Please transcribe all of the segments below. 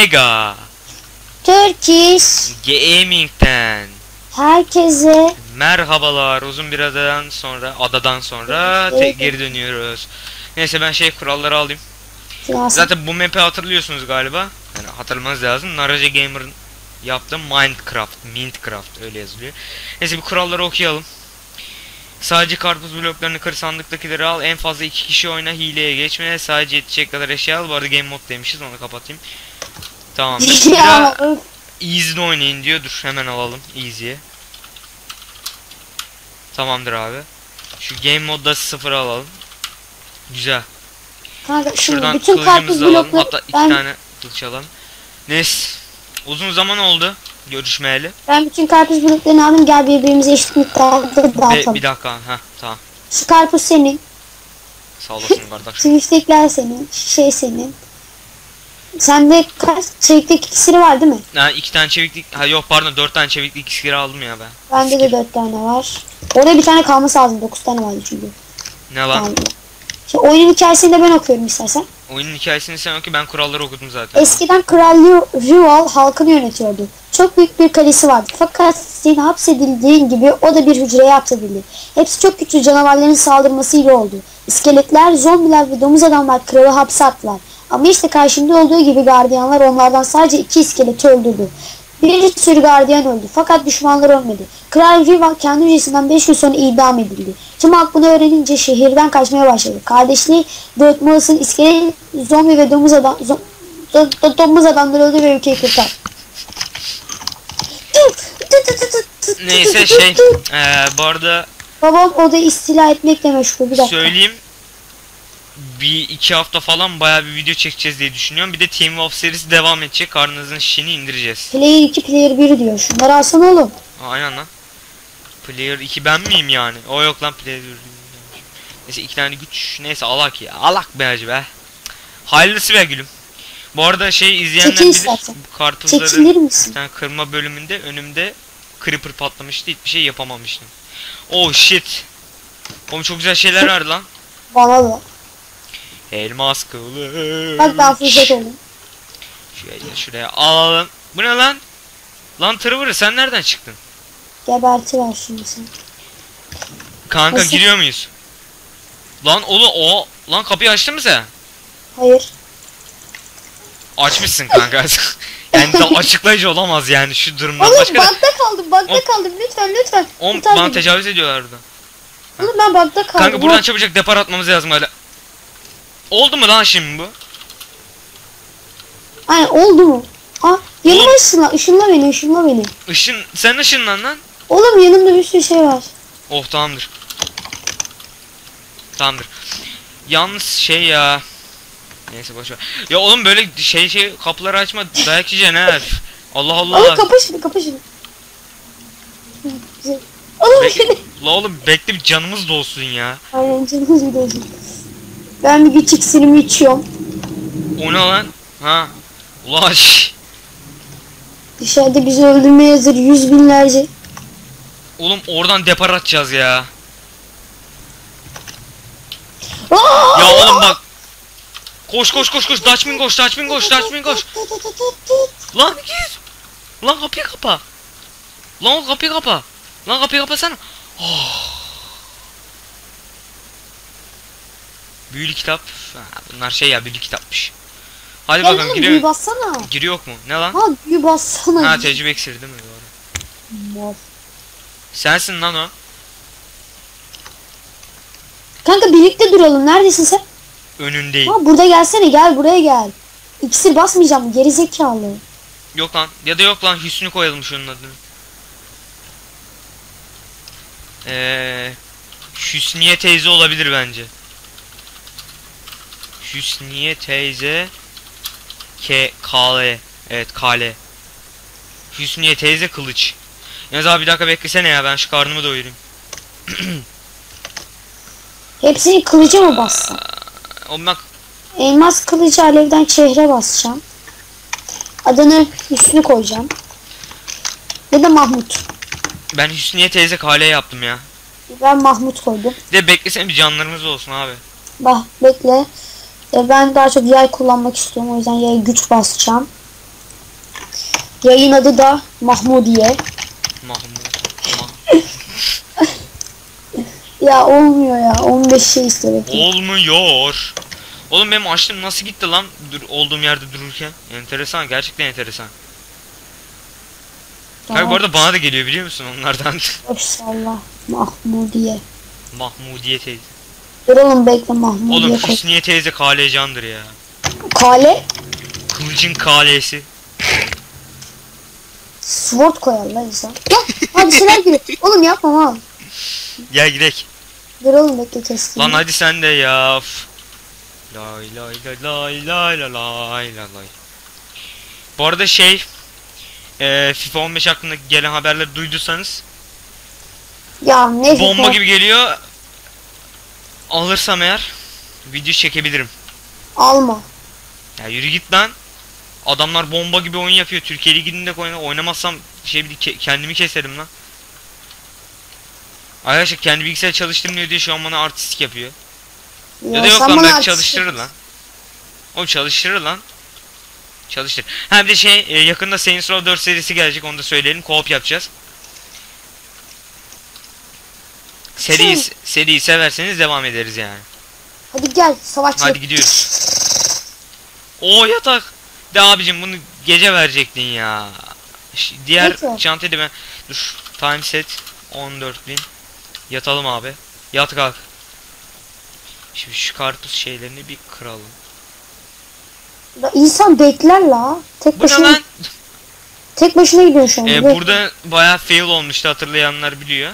Mega Turkish Gaming'den herkese merhabalar. Uzun bir adadan sonra adadan sonra te- geri dönüyoruz. Neyse ben şey kuralları alayım. Zaten Zaten bu map'i hatırlıyorsunuz galiba. Yani hatırlamanız lazım. Naraja Gamer'ın yaptığı Minecraft, Minecraft öyle yazılıyor. Neyse bir kuralları okuyalım. Sadece karpuz bloklarını kır sandıktakileri al. En fazla iki kişi oyna hileye geçme. Sadece yetecek kadar eşya al. Bu arada game mod demişiz onu kapatayım. Tamam. ya. Easy'de oynayın diyor. Dur hemen alalım Easy'ye. Tamamdır abi. Şu game modda sıfır alalım. Güzel. Kanka şimdi Şuradan bütün karpuz kılıcımızı alalım. blokları Hatta iki ben, tane kılıç alalım. Neyse. Uzun zaman oldu görüşmeyeli. ben bütün karpuz bloklarını aldım gel birbirimize eşit miktarda dağıtalım. bir dakika. ha tamam. Şu karpuz senin, Sağ olasın kardeş. şu biftekler senin, şu şey senin. Sende kaç çeliklik iksiri var değil mi? Ha iki tane çeviklik. Ha yok pardon dört tane çeviklik iskiri aldım ya ben. Bende de dört tane var. Oraya bir tane kalması lazım. Dokuz tane vardı çünkü. Ne lan? Tamam. Şimdi oyunun hikayesini de ben okuyorum istersen. Oyunun hikayesini sen oku ben kuralları okudum zaten. Eskiden Kral Rival halkını yönetiyordu. Çok büyük bir kalesi vardı. Fakat senin hapsedildiğin gibi o da bir hücreye hapsedildi. Hepsi çok güçlü canavarların saldırmasıyla oldu. İskeletler, zombiler ve domuz adamlar kralı hapse attılar. Ama işte karşımda olduğu gibi gardiyanlar onlardan sadece iki iskeleti öldürdü. Bir sürü gardiyan öldü fakat düşmanlar ölmedi. Kral Rival kendi hücresinden 5 gün sonra idam edildi. Tüm halk bunu öğrenince şehirden kaçmaya başladı. Kardeşliği Dörtmolas'ın iskelet, zombi ve domuz adam, zo- do- do- domuz adamları öldü ve ülkeyi kurtar. Neyse şey eee bu arada Babam o da istila etmekle meşgul. Bir dakika. söyleyeyim bir iki hafta falan baya bir video çekeceğiz diye düşünüyorum. Bir de Team Wolf serisi devam edecek. Karnınızın şişini indireceğiz. Player 2, Player 1 diyor. Şunları alsana oğlum. Aynen lan. Player 2 ben miyim yani? O yok lan Player 1. Neyse iki tane güç. Neyse alak ya. Alak be hacı be. Hayırlısı be gülüm. Bu arada şey izleyenler Çekil bilir. Bu misin? tane kırma bölümünde önümde creeper patlamıştı. Hiçbir şey yapamamıştım. Oh shit. Oğlum çok güzel şeyler vardı lan. Bana da. Elmas kılıç. Bak ben fırsat oldum. Şuraya, şuraya alalım. Bu ne lan? Lan Trevor sen nereden çıktın? Gebertiver şimdi sen. Kanka Nasıl? giriyor muyuz? Lan oğlum o lan kapıyı açtın mı sen? Hayır. Açmışsın kanka. yani da açıklayıcı olamaz yani şu durumdan Oğlum başka da. bakta kaldım, bakta Hop. kaldım. Lütfen, lütfen. Kurtar bana tecavüz ediyorlar burada. Oğlum ben bakta kaldım. Kanka buradan çabucak depar atmamız lazım hala. Oldu mu lan şimdi bu? Aynen oldu mu? Ha, yanıma Oğlum. ışınla, ışınla beni, ışınla beni. Işın sen ışınlan lan. Oğlum yanımda bir sürü şey var. Oh tamamdır. Tamamdır. Yalnız şey ya. Neyse boş ver. Ya oğlum böyle şey şey kapıları açma dayak yiyeceksin ha. Allah Oğlum Allah. şunu, kapa şunu. Hı, güzel. Oğlum beni. La oğlum bekle bir canımız dolsun ya. Aynen canımız bir olsun. Ben bir güç iksirimi içiyorum. O ne lan? Ha. Ulaş. Dışarıda bizi öldürmeye hazır yüz binlerce. Oğlum oradan depar atacağız ya. Aa! Ya oğlum bak. Koş koş koş koş. Dutchman koş. Dutchman koş. Dutchman koş. Lan gir. Lan kapıyı kapa. Lan o kapıyı kapa. Lan kapıyı kapasana. Oh. Büyülü kitap. Ha, bunlar şey ya büyülü kitapmış. Hadi Gel bakalım büyü giriyor. bassana. Giriyor yok mu? Ne lan? Ha büyü bassana. Ha tecrübe iksiri değil mi? Doğru. Mor. Sensin lan o. Kanka birlikte duralım. Neredesin sen? Önündeyim. Ha burada gelsene gel buraya gel. İksir basmayacağım geri zekalı. Yok lan. Ya da yok lan Hüsnü koyalım şunun adını. Eee Hüsniye teyze olabilir bence. Hüsniye teyze K Kale. Evet Kale. Hüsniye teyze kılıç. Yalnız abi bir dakika beklesene ya ben şu karnımı doyurayım. Hepsini kılıca mı bassam? O bak Elmas kılıcı alevden çehre basacağım. Adını Hüsnü koyacağım. Ya da Mahmut. ben Hüsniye teyze Kale yaptım ya. Ben Mahmut koydum. Bir de beklesene bir canlarımız olsun abi. Bak bekle. E, ben daha çok yay kullanmak istiyorum. O yüzden yay güç basacağım. Yayın adı da Mahmudiye. Ya olmuyor ya. 15 şey istedik. Olmuyor. Oğlum benim açtım nasıl gitti lan dur, olduğum yerde dururken? Enteresan gerçekten enteresan. Kanka bu arada bana da geliyor biliyor musun onlardan? Maşallah. Mahmudiye. Mahmudiye teyze. Duralım bekle Mahmut. Oğlum yakın. Hüsniye teyze kalecandır ya. Kale? Kılıcın kalesi. Sword koyalım lan insan. Lan hadi şeyler gibi. Oğlum yapma ha. Gel gidek. Duralım bekle kestim. Lan hadi sen de ya. Lay lay lay lay lay lay lay lay. Bu arada şey e, FIFA 15 hakkında gelen haberleri duyduysanız ya ne bomba gibi geliyor. Alırsam eğer video çekebilirim. Alma. Ya yürü git lan. Adamlar bomba gibi oyun yapıyor. Türkiye Ligi'nde oyna oynamazsam şey kendimi keserim lan. Arkadaşlar kendi bilgisayar çalıştırmıyor diye şu an bana artistik yapıyor. Ya da yok lan belki çalıştırır lan. O çalıştırır lan. Çalıştır. Ha bir de şey e, yakında Saints Row 4 serisi gelecek onu da söyleyelim. Co-op yapacağız. Seriyi, Şey- seriyi severseniz devam ederiz yani. Hadi gel savaşçı. Hadi gidiyoruz. O yatak. De abicim bunu gece verecektin ya. Ş- Diğer Neyse. çantayı da ben... Dur. Time set 14.000. Yatalım abi. Yat kalk. Şimdi şu karpuz şeylerini bir kıralım. Ya İnsan bekler la. Tek Bu başına tek başına gidiyor şu an. Ee, burada bayağı fail olmuştu hatırlayanlar biliyor.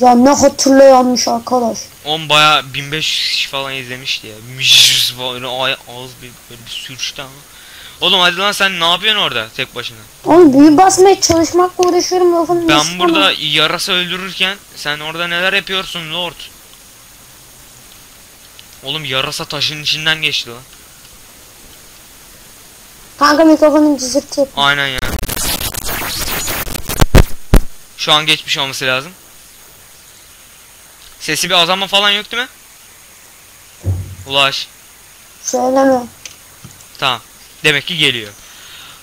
Ya ne hatırlayanmış arkadaş. On bayağı 1500 kişi falan izlemişti ya. Mişş falan ay ağız bir böyle bir sürçtü ama. Oğlum hadi lan sen ne yapıyorsun orada tek başına? Oğlum büyü basmaya çalışmakla uğraşıyorum lafın Ben burada ama. yarasa öldürürken sen orada neler yapıyorsun lord? Oğlum yarasa taşın içinden geçti lan. Kanka mikrofonun cızırtı yapıyor. Aynen ya. Şu an geçmiş olması lazım. Sesi bir azalma falan yok değil mi? Ulaş. Söyleme. Tamam. Demek ki geliyor.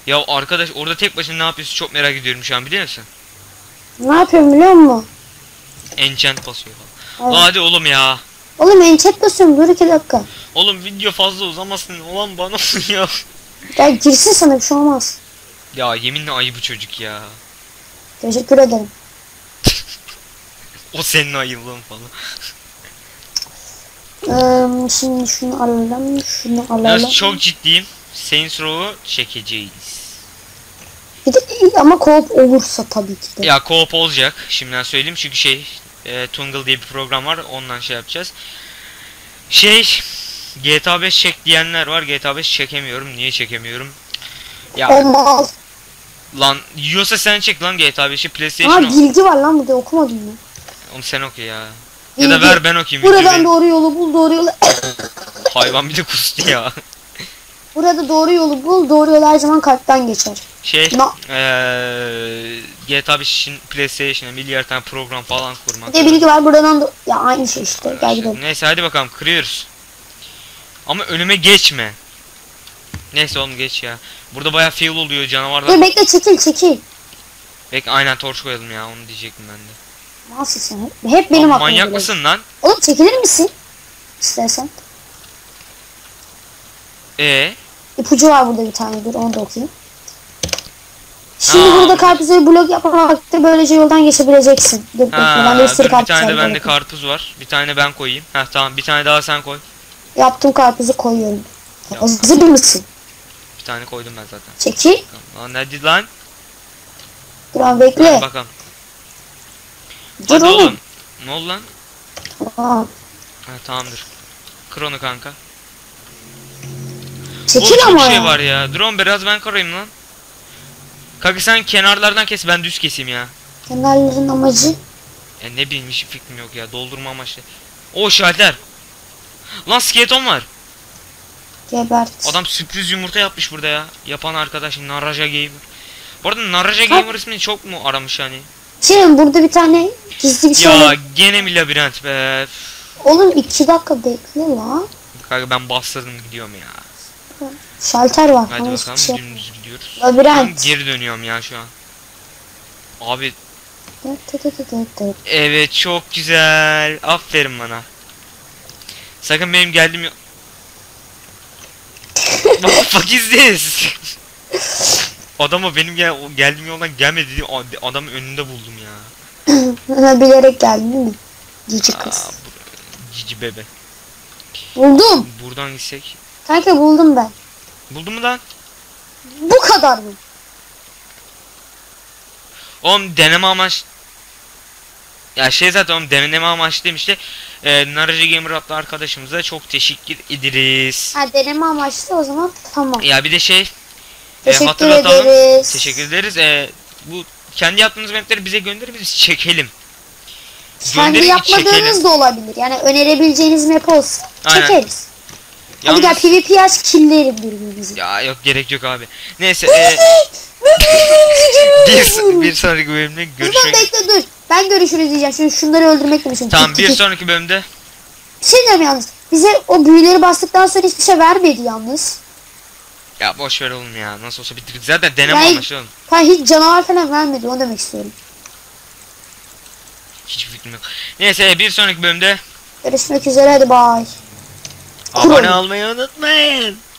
Ya arkadaş orada tek başına ne yapıyorsun çok merak ediyorum şu an biliyor musun? Ne yapıyorum biliyor musun? Enchant basıyor falan. Evet. Hadi oğlum ya. Oğlum enchant basıyorum dur iki dakika. Oğlum video fazla uzamasın. Ulan bana ya. Ya girsin sana bir şey olmaz. Ya yeminle ayı bu çocuk ya. Teşekkür ederim. O senin ayılığın falan. Ee, şimdi şunu alalım, şunu alalım. Yalnız çok ciddiyim. Saints Row'u çekeceğiz. Bir de ama co-op olursa tabii ki de. Ya co-op olacak. Şimdiden söyleyeyim çünkü şey e, Tungle diye bir program var. Ondan şey yapacağız. Şey GTA 5 çek diyenler var. GTA 5 çekemiyorum. Niye çekemiyorum? Ya Olmaz. lan yiyorsa sen çek lan GTA 5'i Aa PlayStation. bilgi var lan burada okumadın mı? Onu sen oku ya. Ya da ver ben okuyayım. videoyu Buradan doğru yolu bul, doğru yolu. Hayvan bir de kustu ya. Burada doğru yolu bul, doğru yol her zaman kalpten geçer. Şey Na- eee GTA 5 için PlayStation'a milyar tane program falan kurmak. Bir de bilgi var buradan da... Ya aynı şey işte. Gel gidelim. Neyse hadi bakalım kırıyoruz. Ama önüme geçme. Neyse oğlum geç ya. Burada bayağı fail oluyor canavarlar. Dur bekle çekil çekil. Bek aynen torç koyalım ya onu diyecektim ben de. Nasıl sen? Hep, benim aklıma manyak geliyor. mısın lan? Oğlum çekilir misin? İstersen. Ee, İpucu var burada bir tane dur onu da okuyayım. Şimdi Aa. burada karpuzu blok yapmamakta böylece yoldan geçebileceksin. Dur ben ha, de dur, bir tane de bende karpuz var. Bir tane ben koyayım. Heh tamam bir tane daha sen koy. Yaptım karpuzu koyuyorum. Ya. Hazır mısın? Bir tane koydum ben zaten. Çekil. Lan hadi lan. Dur Hadi bekle. bakalım. Dur Hadi oğlum. oğlum. Ne oldu lan? Aa, Ha, tamamdır. Kır onu kanka. çekil çok ama şey ya. var ya. Drone biraz ben kırayım lan. Kanka sen kenarlardan kes ben düz keseyim ya. Kenarların amacı. Ya ne bileyim hiç fikrim yok ya. Doldurma amaçlı. O şalter. Lan skeleton var. Gebert. Adam sürpriz yumurta yapmış burada ya. Yapan arkadaş Naraja Gamer. Bu arada Naraja. Gamer ismini çok mu aramış hani? Şimdi burada bir tane gizli bir şey Ya gene mi labirent be? Oğlum iki dakika bekle la. Kanka ben bastırdım gidiyorum ya. Şalter var. Hadi ama bakalım hiçbir şey. dümdüz gidiyoruz. Labirent. Ben geri dönüyorum ya şu an. Abi tı tı tı tı. evet çok güzel. Aferin bana. Sakın benim geldiğim yo- What the fuck is this? Adama benim gel geldiğim yoldan gelmedi diye ad- adamın önünde buldum ya. Bilerek değil mi? Cici kız. Aa, bu- cici bebe. Buldum. Buradan gitsek. Kanka buldum ben. Buldun mu lan? Bu kadar mı? Oğlum deneme amaç ya şey zaten oğlum deneme amaçlı demişti. Ee, Narıcı Gamer adlı arkadaşımıza çok teşekkür ederiz. Ha deneme amaçlı o zaman tamam. Ya bir de şey e, Teşekkür hatırlatalım. ederiz. Teşekkür ederiz. Ee, bu kendi yaptığınız mapleri bize gönderin biz çekelim. Kendi Gönderin, yapmadığınız çekelim. da olabilir. Yani önerebileceğiniz map olsun. Aynen. Çekeriz. Hadi Yalnız- gel PvP aç killerim birbirimizi. Ya yok gerek yok abi. Neyse e, bir, bir sonraki bölümde Dur görüşmek bekle dur. Ben görüşürüz diyeceğim. Şimdi şunları öldürmekle mi Tamam bir sonraki bölümde şey diyeyim yalnız. Bize o büyüleri bastıktan sonra hiçbir şey vermedi yalnız. Ya boş ver oğlum ya nasıl olsa bitirdik zaten deneme Yani- oğlum. Ha hiç canavar falan vermedi. Onu demek istiyorum. Hiç fikrim yok. Neyse bir sonraki bölümde Görüşmek üzere hadi bye. abone olmayı unutmayın.